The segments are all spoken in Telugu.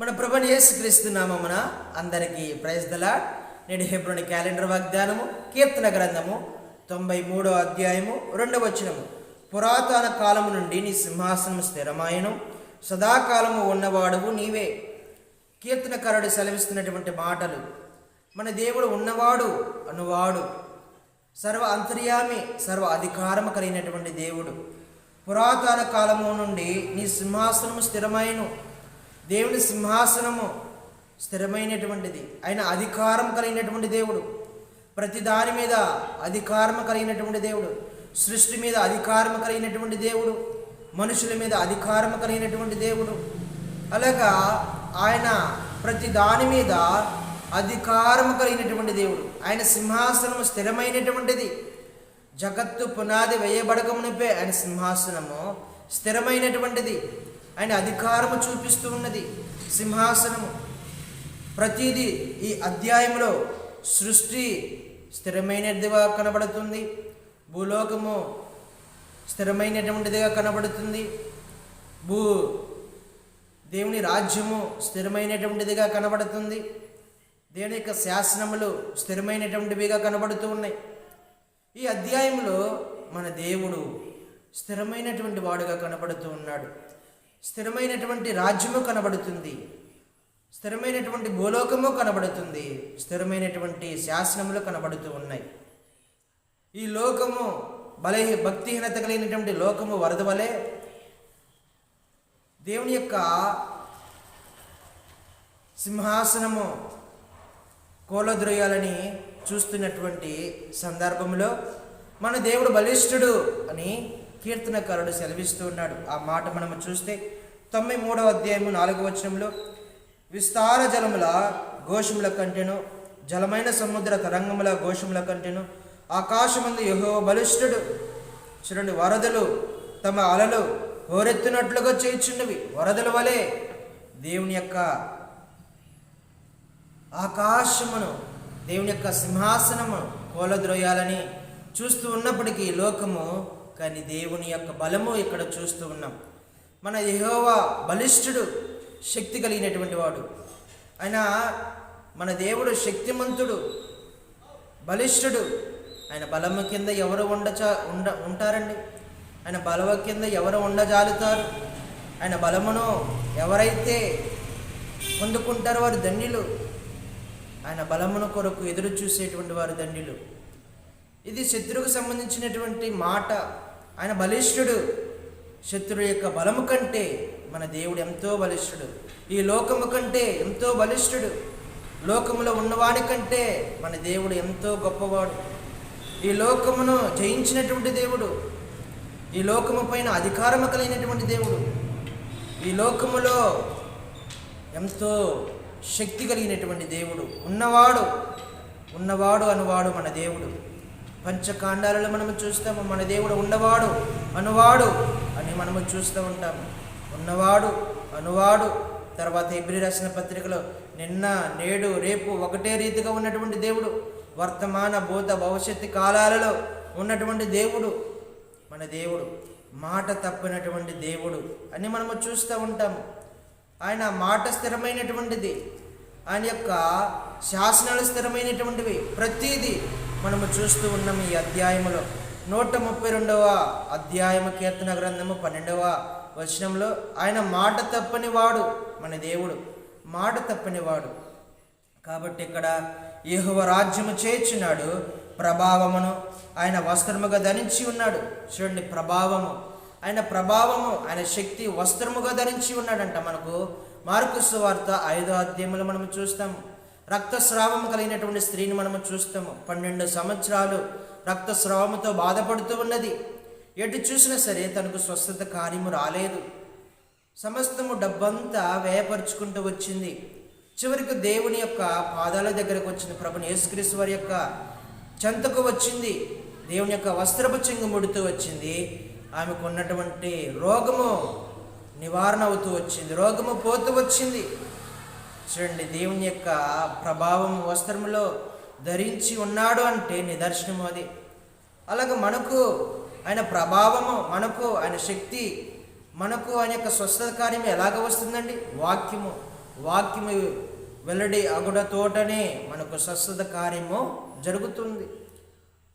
మన ప్రభుని యేసుక్రీస్తు నామమున అందరికీ ప్రైజ్ దలా నేడు హెబ్రోని క్యాలెండర్ వాగ్దానము కీర్తన గ్రంథము తొంభై మూడో అధ్యాయము రెండవ వచనము. పురాతన కాలము నుండి నీ సింహాసనం స్థిరమాయను. సదాకాలము ఉన్నవాడువు నీవే. కీర్తనకారుడు సెలవిస్తున్నటువంటి మాటలు మన దేవుడు ఉన్నవాడు అనువాడు. సర్వ అంతర్యామి సర్వ అధికారము కలిగినటువంటి దేవుడు. పురాతన కాలము నుండి నీ సింహాసనము స్థిరమైన దేవుని సింహాసనము స్థిరమైనటువంటిది. ఆయన అధికారం కలిగినటువంటి దేవుడు. ప్రతి దాని మీద అధికారం కలిగినటువంటి దేవుడు. సృష్టి మీద అధికారం కలిగినటువంటి దేవుడు. మనుషుల మీద అధికారం కలిగినటువంటి దేవుడు. అలాగా ఆయన ప్రతి దాని మీద అధికారం కలిగినటువంటి దేవుడు. ఆయన సింహాసనము స్థిరమైనటువంటిది. జగత్తు పునాది వేయబడకమునిపే ఆయన సింహాసనము స్థిరమైనటువంటిది. ఆయన అధికారము చూపిస్తూ ఉన్నది. సింహాసనము. ప్రతిదీ ఈ అధ్యాయంలో సృష్టి స్థిరమైనదిగా కనబడుతుంది. భూలోకము స్థిరమైనటువంటిదిగా కనబడుతుంది. భూ దేవుని రాజ్యము స్థిరమైనటువంటిదిగా కనబడుతుంది. దేవుని యొక్క శాసనములు స్థిరమైనటువంటివిగా కనబడుతూ ఉన్నాయి. ఈ అధ్యాయంలో మన దేవుడు స్థిరమైనటువంటి వాడుగా కనబడుతూ ఉన్నాడు. స్థిరమైనటువంటి రాజ్యము కనబడుతుంది. స్థిరమైనటువంటి భూలోకము కనబడుతుంది. స్థిరమైనటువంటి శాసనములు కనబడుతూ ఉన్నాయి. ఈ లోకము బలహీ భక్తిహీనత కలిగినటువంటి లోకము వరద వలె దేవుని యొక్క సింహాసనము కోలద్రోయాలని చూస్తున్నటువంటి సందర్భంలో మన దేవుడు బలిష్ఠుడు అని కీర్తనకారుడు సెలవిస్తూ ఉన్నాడు. ఆ మాట మనము చూస్తే తొంభై మూడవ అధ్యాయము నాలుగవ వచనంలో విస్తార జలముల ఘోషముల కంటెను జలమైన సముద్ర తరంగముల ఘోషముల కంటెను ఆకాశమందు యహో బలిష్ఠుడు చూడండి వరదలు తమ అలలు హోరెత్తునట్లుగా చేయుచున్నవి. వరదల వలె దేవుని యొక్క ఆకాశమును దేవుని యొక్క సింహాసనము కోలద్రోయాలని చూస్తూ ఉన్నప్పటికీ లోకము కానీ దేవుని యొక్క బలము ఇక్కడ చూస్తూ ఉన్నాం. మన యహోవా బలిష్ఠుడు శక్తి కలిగినటువంటి వాడు. ఆయన మన దేవుడు శక్తిమంతుడు బలిష్ఠుడు. ఆయన బలము కింద ఎవరు ఉండచా ఉండ ఉంటారండి? ఆయన బలవ కింద ఎవరు ఉండజాలుతారు? ఆయన బలమును ఎవరైతే పొందుకుంటారో వారు దండిలు ఆయన బలమును కొరకు ఎదురు చూసేటువంటి వారు దండిలు ఇది శత్రువుకు సంబంధించినటువంటి మాట. ఆయన బలిష్ఠుడు. శత్రువు యొక్క బలము కంటే మన దేవుడు ఎంతో బలిష్ఠుడు. ఈ లోకము కంటే ఎంతో బలిష్ఠుడు. లోకములో ఉన్నవాడి కంటే మన దేవుడు ఎంతో గొప్పవాడు. ఈ లోకమును జయించినటువంటి దేవుడు. ఈ లోకము పైన అధికారము కలిగినటువంటి దేవుడు. ఈ లోకములో ఎంతో శక్తి కలిగినటువంటి దేవుడు. ఉన్నవాడు ఉన్నవాడు అనువాడు మన దేవుడు. పంచకాండాలలో మనము చూస్తాము మన దేవుడు ఉన్నవాడు అనువాడు అని మనము చూస్తూ ఉంటాము. ఉన్నవాడు అనువాడు. తర్వాత ఎబ్రి రాసిన పత్రికలో నిన్న నేడు రేపు ఒకటే రీతిగా ఉన్నటువంటి దేవుడు. వర్తమాన భూత భవిష్యత్తు కాలాలలో ఉన్నటువంటి దేవుడు మన దేవుడు. మాట తప్పినటువంటి దేవుడు అని మనము చూస్తూ ఉంటాము. ఆయన మాట స్థిరమైనటువంటిది. ఆయన యొక్క శాసనాలు స్థిరమైనటువంటివి. ప్రతిదీ మనము చూస్తూ ఉన్నాం ఈ అధ్యాయములో. నూట ముప్పై రెండవ అధ్యాయము కీర్తన గ్రంథము పన్నెండవ వచనంలో ఆయన మాట తప్పని వాడు మన దేవుడు మాట తప్పని వాడు కాబట్టి ఇక్కడ యెహోవ రాజ్యము చేర్చున్నాడు ప్రభావమును. ఆయన వస్త్రముగా ధరించి ఉన్నాడు. చూడండి ప్రభావము. ఆయన ప్రభావము ఆయన శక్తి వస్త్రముగా ధరించి ఉన్నాడంట మనకు. మార్కు సువార్త ఐదో అధ్యాయంలో మనం చూస్తాము. రక్తస్రావం కలిగినటువంటి స్త్రీని మనము చూస్తాము. పన్నెండు సంవత్సరాలు రక్తస్రావముతో బాధపడుతూ ఉన్నది. ఎటు చూసినా సరే తనకు స్వస్థత కార్యము రాలేదు. సమస్తము డబ్బంతా వ్యయపరుచుకుంటూ వచ్చింది. చివరికి దేవుని యొక్క పాదాల దగ్గరకు వచ్చింది ప్రభుని యేసుక్రీస్తు వారి యొక్క చెంతకు వచ్చింది. దేవుని యొక్క వస్త్రపు చెంగు ముడుతూ వచ్చింది. ఆమెకు ఉన్నటువంటి రోగము నివారణ అవుతూ వచ్చింది. రోగము పోతూ వచ్చింది. చూడండి దేవుని యొక్క ప్రభావం వస్త్రములో ధరించి ఉన్నాడు అంటే నిదర్శనము అది. అలాగే మనకు ఆయన ప్రభావము మనకు ఆయన శక్తి మనకు ఆయన యొక్క స్వస్థత కార్యం ఎలాగ వస్తుందండి? వాక్యము. వాక్యము వెల్లడి అగుడతోటనే మనకు స్వస్థత కార్యము జరుగుతుంది.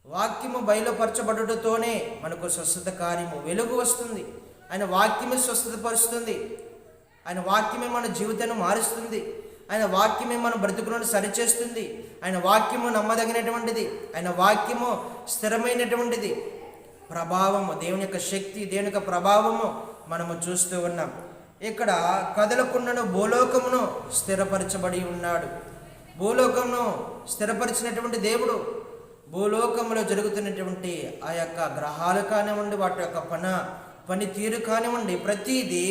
వాక్యము బయలుపరచబడుటతోనే మనకు స్వస్థత కార్యము వెలుగు వస్తుంది. ఆయన వాక్యమే స్వస్థతపరుస్తుంది ఆయన వాక్యమే మన జీవితాన్ని మారుస్తుంది. ఆయన వాక్యమే మన బ్రతుకులను సరిచేస్తుంది. ఆయన వాక్యము నమ్మదగినటువంటిది. ఆయన వాక్యము స్థిరమైనటువంటిది. ప్రభావము దేవుని యొక్క శక్తి దేవుని యొక్క ప్రభావము మనము చూస్తూ ఉన్నాం. ఇక్కడ కదలకుండాను భూలోకమును స్థిరపరచబడి ఉన్నాడు. భూలోకమును స్థిరపరిచినటువంటి దేవుడు భూలోకంలో జరుగుతున్నటువంటి ఆ యొక్క గ్రహాలు కానివ్వండి వాటి యొక్క పన పనితీరు కానివ్వండి ప్రతిదీ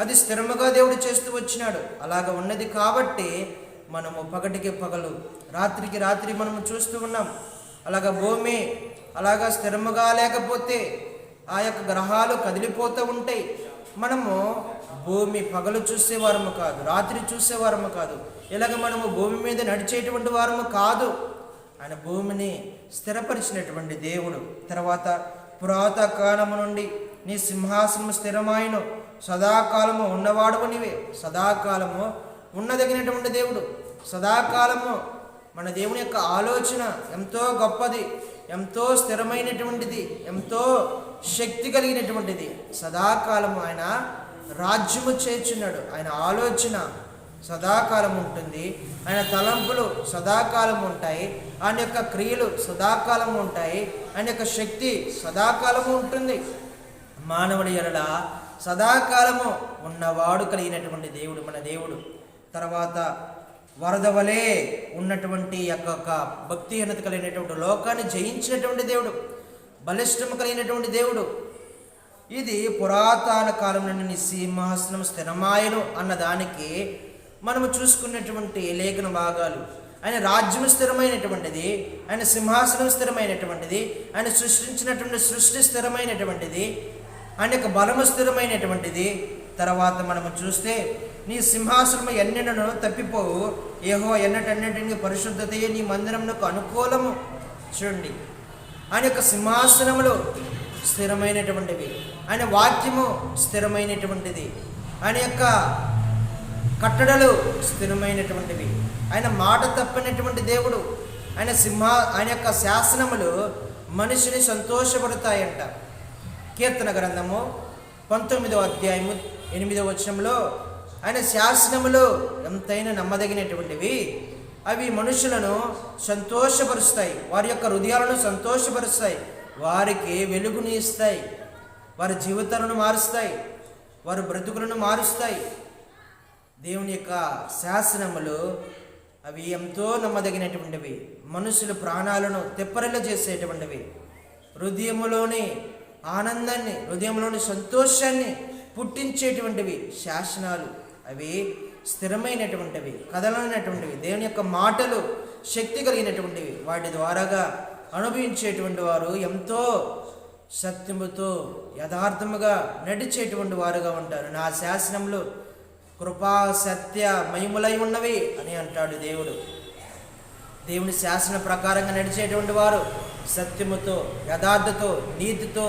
అది స్థిరముగా దేవుడు చేస్తూ వచ్చినాడు. అలాగ ఉన్నది కాబట్టి మనము పగటికి పగలు రాత్రికి రాత్రి మనము చూస్తూ ఉన్నాం. అలాగ భూమి అలాగా స్థిరముగా లేకపోతే ఆ యొక్క గ్రహాలు కదిలిపోతూ ఉంటాయి. మనము భూమి పగలు చూసేవారము కాదు రాత్రి చూసేవారము కాదు. ఇలాగ మనము భూమి మీద నడిచేటువంటి వారము కాదు. ఆయన భూమిని స్థిరపరిచినటువంటి దేవుడు. తర్వాత పురాత కాలము నుండి నీ సింహాసనము స్థిరమాయను. సదాకాలము ఉన్నవాడు నీవే. సదాకాలము ఉన్నదగినటువంటి దేవుడు. సదాకాలము మన దేవుని యొక్క ఆలోచన ఎంతో గొప్పది ఎంతో స్థిరమైనటువంటిది ఎంతో శక్తి కలిగినటువంటిది. సదాకాలము ఆయన రాజ్యము చేర్చున్నాడు. ఆయన ఆలోచన సదాకాలం ఉంటుంది. ఆయన తలంపులు సదాకాలం ఉంటాయి. ఆయన యొక్క క్రియలు సదాకాలం ఉంటాయి. ఆయన యొక్క శక్తి సదాకాలము ఉంటుంది. మానవుడి ఎడల సదాకాలము ఉన్నవాడు కలిగినటువంటి దేవుడు మన దేవుడు. తర్వాత వరద వలె ఉన్నటువంటి యొక్క భక్తిహీనత కలిగినటువంటి లోకాన్ని జయించినటువంటి దేవుడు బలిష్టము కలిగినటువంటి దేవుడు. ఇది పురాతన కాలం నుండి నీ సింహాసనం స్థిరమాయను అన్న దానికి మనము చూసుకున్నటువంటి లేఖన భాగాలు. ఆయన రాజ్యం స్థిరమైనటువంటిది ఆయన సింహాసనం స్థిరమైనటువంటిది ఆయన సృష్టించినటువంటి సృష్టి స్థిరమైనటువంటిది ఆయన యొక్క బలము స్థిరమైనటువంటిది. తర్వాత మనము చూస్తే నీ సింహాసనము ఎన్నెన్నను తప్పిపోవు. ఏహో ఎన్నటన్నింటినీ పరిశుద్ధతయే నీ మందిరమునకు అనుకూలము. చూడండి. ఆయన యొక్క సింహాసనములు స్థిరమైనటువంటివి. ఆయన వాక్యము స్థిరమైనటువంటిది. ఆయన యొక్క కట్టడలు స్థిరమైనటువంటివి. ఆయన మాట తప్పినటువంటి దేవుడు. ఆయన సింహ ఆయన యొక్క శాసనములు మనిషిని సంతోషపడతాయంట. కీర్తన గ్రంథము పంతొమ్మిదవ అధ్యాయము ఎనిమిదవ వచనంలో ఆయన శాసనములు ఎంతైనా నమ్మదగినటువంటివి అవి మనుషులను సంతోషపరుస్తాయి వారి యొక్క హృదయాలను సంతోషపరుస్తాయి వారికి వెలుగుని ఇస్తాయి వారి జీవితాలను మారుస్తాయి వారి బ్రతుకులను మారుస్తాయి. దేవుని యొక్క శాసనములు అవి ఎంతో నమ్మదగినటువంటివి మనుషుల ప్రాణాలను తెప్పరిల్ల చేసేటువంటివి హృదయములోని ఆనందాన్ని హృదయంలోని సంతోషాన్ని పుట్టించేటువంటివి శాసనాలు. అవి స్థిరమైనటువంటివి కదలనటువంటివి దేవుని యొక్క మాటలు శక్తి కలిగినటువంటివి. వాటి ద్వారాగా అనుభవించేటువంటి వారు ఎంతో సత్యముతో యథార్థముగా నడిచేటువంటి వారుగా ఉంటారు. నా శాసనంలో కృపా సత్య మహిములై ఉన్నవి అని అంటాడు దేవుడు. దేవుని శాసన ప్రకారంగా నడిచేటువంటి వారు సత్యముతో యథార్థతో నీతితో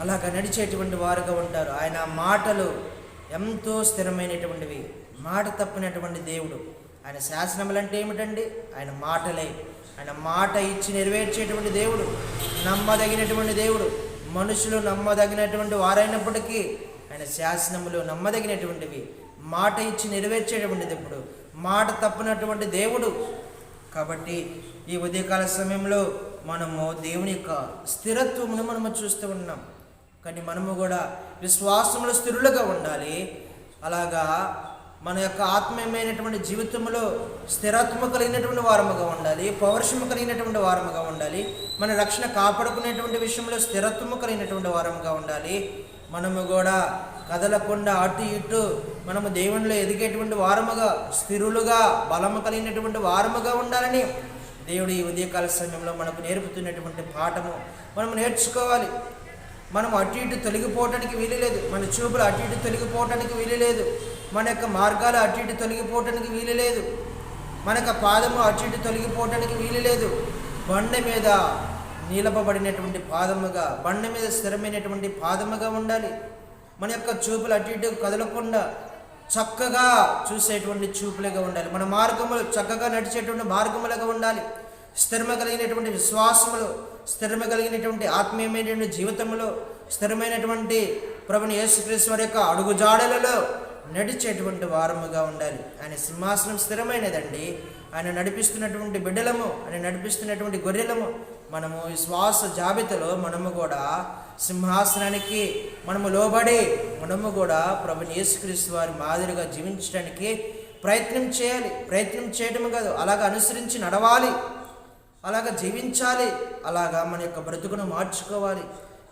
అలాగ నడిచేటువంటి వారుగా ఉంటారు. ఆయన మాటలు ఎంతో స్థిరమైనటువంటివి మాట తప్పినటువంటి దేవుడు. ఆయన శాసనములు అంటే ఏమిటండి? ఆయన మాటలే. ఆయన మాట ఇచ్చి నెరవేర్చేటువంటి దేవుడు నమ్మదగినటువంటి దేవుడు మనుషులు నమ్మదగినటువంటి వారైనప్పటికీ ఆయన శాసనములు నమ్మదగినటువంటివి మాట ఇచ్చి నెరవేర్చేటువంటిది దేవుడు మాట తప్పినటువంటి దేవుడు కాబట్టి ఈ ఉదయకాల సమయంలో మనము దేవుని యొక్క స్థిరత్వమును మనము చూస్తూ ఉన్నాం. కానీ మనము కూడా విశ్వాసంలో స్థిరులుగా ఉండాలి. అలాగా మన యొక్క ఆత్మీయమైనటువంటి జీవితంలో స్థిరత్వము కలిగినటువంటి వారముగా ఉండాలి. పౌరుషము కలిగినటువంటి వారముగా ఉండాలి. మన రక్షణ కాపాడుకునేటువంటి విషయంలో స్థిరత్వము కలిగినటువంటి వారముగా ఉండాలి. మనము కూడా కదలకుండా అటు ఇటు మనము దేవునిలో ఎదిగేటువంటి వారముగా స్థిరులుగా బలము కలిగినటువంటి వారముగా ఉండాలని దేవుడు ఈ ఉదయకాల సమయంలో మనకు నేర్పుతున్నటువంటి పాఠము మనము నేర్చుకోవాలి. మనం అటు ఇటు తొలగిపోవటానికి వీలు లేదు. మన చూపులు అటు ఇటు తొలగిపోవటానికి వీలు లేదు. మన యొక్క మార్గాలు అటు ఇటు తొలగిపోవటానికి వీలు లేదు. మన యొక్క పాదము అటు ఇటు తొలగిపోవటానికి వీలు లేదు. బండ మీద నిలపబడినటువంటి పాదముగా బండ మీద స్థిరమైనటువంటి పాదముగా ఉండాలి. మన యొక్క చూపులు అటు ఇటు కదలకుండా చక్కగా చూసేటువంటి చూపులుగా ఉండాలి. మన మార్గములు చక్కగా నడిచేటువంటి మార్గములుగా ఉండాలి. స్థిరమ కలిగినటువంటి విశ్వాసములు స్థిరమ కలిగినటువంటి ఆత్మీయమైనటువంటి జీవితంలో స్థిరమైనటువంటి ప్రభుని యేసుక్రీస్తు వారి యొక్క అడుగుజాడలలో నడిచేటువంటి వారముగా ఉండాలి. ఆయన సింహాసనం స్థిరమైనదండి. ఆయన నడిపిస్తున్నటువంటి బిడ్డలము ఆయన నడిపిస్తున్నటువంటి గొర్రెలము మనము ఈ శ్వాస జాబితాలో మనము కూడా సింహాసనానికి మనము లోబడి మనము కూడా ప్రభుని యేసుక్రీస్తు వారి మాదిరిగా జీవించడానికి ప్రయత్నం చేయాలి. ప్రయత్నం చేయడం కాదు అలాగ అనుసరించి నడవాలి. అలాగ జీవించాలి. అలాగా మన యొక్క బ్రతుకును మార్చుకోవాలి.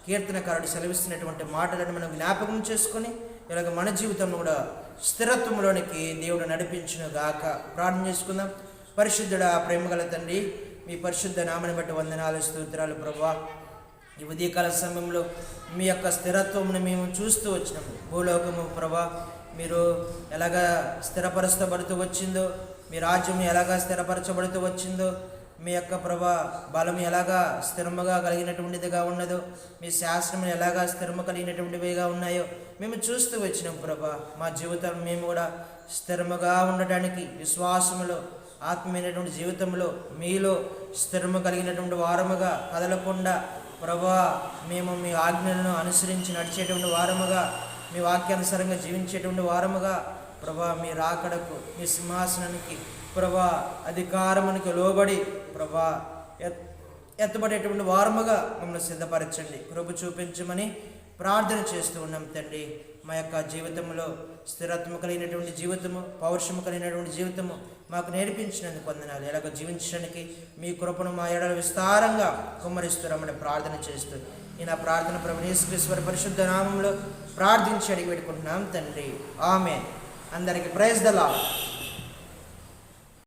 కీర్తనకారుడు సెలవిస్తున్నటువంటి మాటలను మనం జ్ఞాపకం చేసుకొని ఇలాగ మన జీవితంలో కూడా స్థిరత్వంలోనికి దేవుడు నడిపించును గాక. ప్రార్థన చేసుకుందాం. పరిశుద్ధుడా ప్రేమగల తండ్రి మీ పరిశుద్ధ నామని బట్టి వందనాలు స్తోత్రాలు ప్రభా ఈ ఉదయకాల సమయంలో మీ యొక్క స్థిరత్వంను మేము చూస్తూ వచ్చినాము. భూలోకము ప్రభా మీరు ఎలాగా స్థిరపరచబడుతూ వచ్చిందో మీ రాజ్యం ఎలాగా స్థిరపరచబడుతూ వచ్చిందో మీ యొక్క ప్రభా బలం ఎలాగా స్థిరముగా కలిగినటువంటిదిగా ఉన్నదో మీ శాస్త్రం ఎలాగా స్థిరము కలిగినటువంటివిగా ఉన్నాయో మేము చూస్తూ వచ్చినాం ప్రభా మా జీవితం మేము కూడా స్థిరముగా ఉండటానికి విశ్వాసములో ఆత్మీయమైనటువంటి జీవితంలో మీలో స్థిరము కలిగినటువంటి వారముగా కదలకుండా ప్రభా మేము మీ ఆజ్ఞలను అనుసరించి నడిచేటువంటి వారముగా మీ వాక్యానుసారంగా జీవించేటువంటి వారముగా ప్రభా మీ రాకడకు మీ సింహాసనానికి ప్రభా అధికారమునికి లోబడి ప్రభా ఎత్తబడేటువంటి వారముగా మమ్మల్ని సిద్ధపరచండి. కృప చూపించమని ప్రార్థన చేస్తూ ఉన్నాం తండ్రి. మా యొక్క జీవితంలో స్థిరత్వం కలిగినటువంటి జీవితము పౌరుషము కలిగినటువంటి జీవితము మాకు నేర్పించినందుకు వందనాలు. ఎలాగో జీవించడానికి మీ కృపను మా ఎడల విస్తారంగా కుమ్మరిస్తున్నామని ప్రార్థన చేస్తూ నేను ఆ ప్రార్థన ప్రభునేశ్వర పరిశుద్ధ నామంలో ప్రార్థించి అడిగి పెట్టుకుంటున్నాం తండ్రి. ఆమె అందరికీ ప్రైజ్ దలా